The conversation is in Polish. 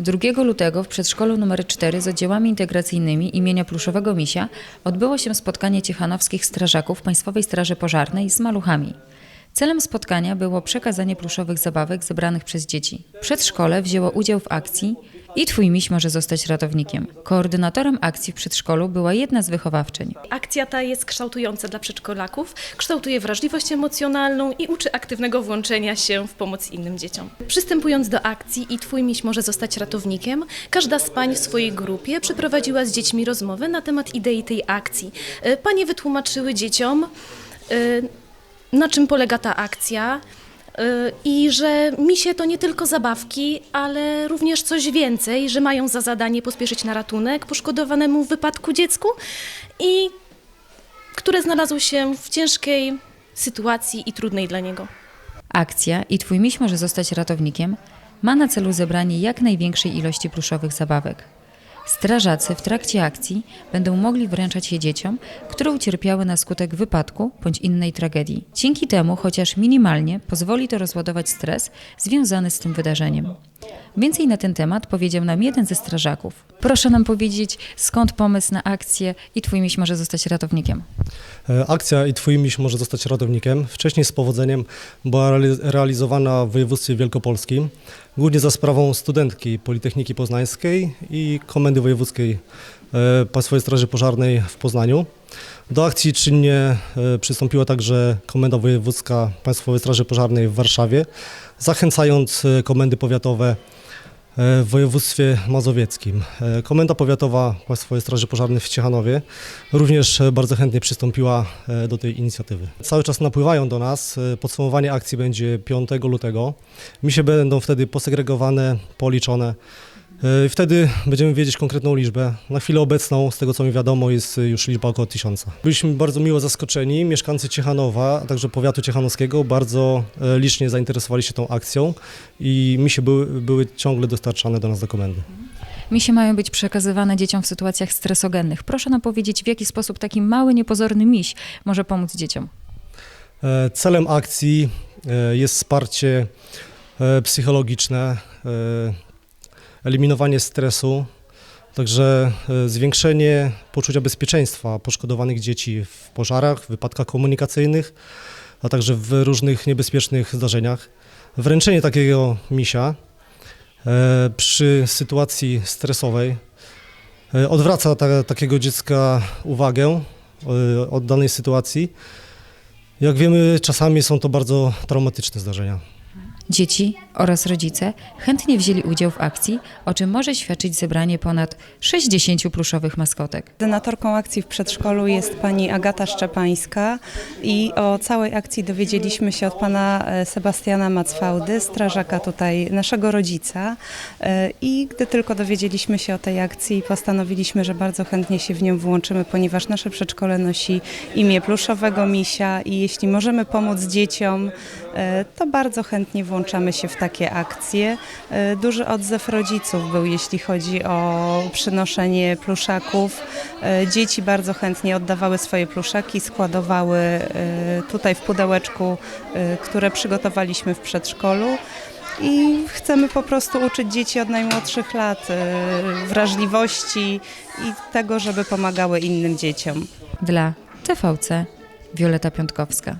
2 lutego w przedszkolu nr 4 z oddziałami integracyjnymi imienia Pluszowego Misia odbyło się spotkanie ciechanowskich strażaków Państwowej Straży Pożarnej z maluchami. Celem spotkania było przekazanie pluszowych zabawek zebranych przez dzieci. Przedszkole wzięło udział w akcji i Twój miś może zostać ratownikiem. Koordynatorem akcji w przedszkolu była jedna z wychowawczyń. Akcja ta jest kształtująca dla przedszkolaków, kształtuje wrażliwość emocjonalną i uczy aktywnego włączenia się w pomoc innym dzieciom. Przystępując do akcji i Twój miś może zostać ratownikiem, każda z pań w swojej grupie przeprowadziła z dziećmi rozmowę na temat idei tej akcji. E, Panie wytłumaczyły dzieciom, e, na czym polega ta akcja. E, I że misie to nie tylko zabawki, ale również coś więcej, że mają za zadanie pospieszyć na ratunek poszkodowanemu w wypadku dziecku i które znalazło się w ciężkiej sytuacji i trudnej dla niego. Akcja i Twój miś może zostać ratownikiem ma na celu zebranie jak największej ilości pluszowych zabawek. Strażacy w trakcie akcji będą mogli wręczać je dzieciom, które ucierpiały na skutek wypadku bądź innej tragedii. Dzięki temu, chociaż minimalnie, pozwoli to rozładować stres związany z tym wydarzeniem. Więcej na ten temat powiedział nam jeden ze strażaków. Proszę nam powiedzieć, skąd pomysł na akcję i Twój miś może zostać ratownikiem. E, Akcja i Twój miś może zostać ratownikiem. Wcześniej z powodzeniem była reali- realizowana w województwie wielkopolskim, głównie za sprawą studentki Politechniki Poznańskiej i Komendy Wojewódzkiej Państwowej Straży Pożarnej w Poznaniu. Do akcji czynnie e, przystąpiła także Komenda Wojewódzka Państwowej Straży Pożarnej w Warszawie, zachęcając e, komendy powiatowe e, w województwie mazowieckim. E, Komenda Powiatowa Państwowej Straży Pożarnej w Ciechanowie również e, bardzo chętnie przystąpiła e, do tej inicjatywy. Cały czas napływają do nas. e, Podsumowanie akcji będzie 5 lutego. Misie będą wtedy posegregowane, policzone. E, Wtedy będziemy wiedzieć konkretną liczbę. Na chwilę obecną, z tego co mi wiadomo, jest już liczba około tysiąca. Byliśmy bardzo miło zaskoczeni. Mieszkańcy Ciechanowa, a także powiatu ciechanowskiego bardzo e, licznie zainteresowali się tą akcją i misie były, były ciągle dostarczane do nas do komendy. Misie mają być przekazywane dzieciom w sytuacjach stresogennych. Proszę nam powiedzieć, w jaki sposób taki mały, niepozorny miś może pomóc dzieciom. E, Celem akcji jest wsparcie psychologiczne, eliminowanie stresu, także e, zwiększenie poczucia bezpieczeństwa poszkodowanych dzieci w pożarach, wypadkach komunikacyjnych, a także w różnych niebezpiecznych zdarzeniach. Wręczenie takiego misia e, przy sytuacji stresowej e, odwraca ta, takiego dziecka uwagę od danej sytuacji. Jak wiemy, czasami są to bardzo traumatyczne zdarzenia. Dzieci oraz rodzice chętnie wzięli udział w akcji, o czym może świadczyć zebranie ponad 60 pluszowych maskotek. Koordynatorką akcji w przedszkolu jest pani Agata Szczepańska i o całej akcji dowiedzieliśmy się od pana e, Sebastiana Macfałdy, strażaka tutaj, naszego rodzica. E, I gdy tylko dowiedzieliśmy się o tej akcji, postanowiliśmy, że bardzo chętnie się w nią włączymy, ponieważ nasze przedszkole nosi imię pluszowego misia i jeśli możemy pomóc dzieciom, to bardzo chętnie włączamy się w takie akcje. E, Duży odzew rodziców był, jeśli chodzi o przynoszenie pluszaków. E, Dzieci bardzo chętnie oddawały swoje pluszaki, składowały e, tutaj w pudełeczku, e, które przygotowaliśmy w przedszkolu. I chcemy po prostu uczyć dzieci od najmłodszych lat e, wrażliwości i tego, żeby pomagały innym dzieciom. Dla TVC Wioleta Piątkowska.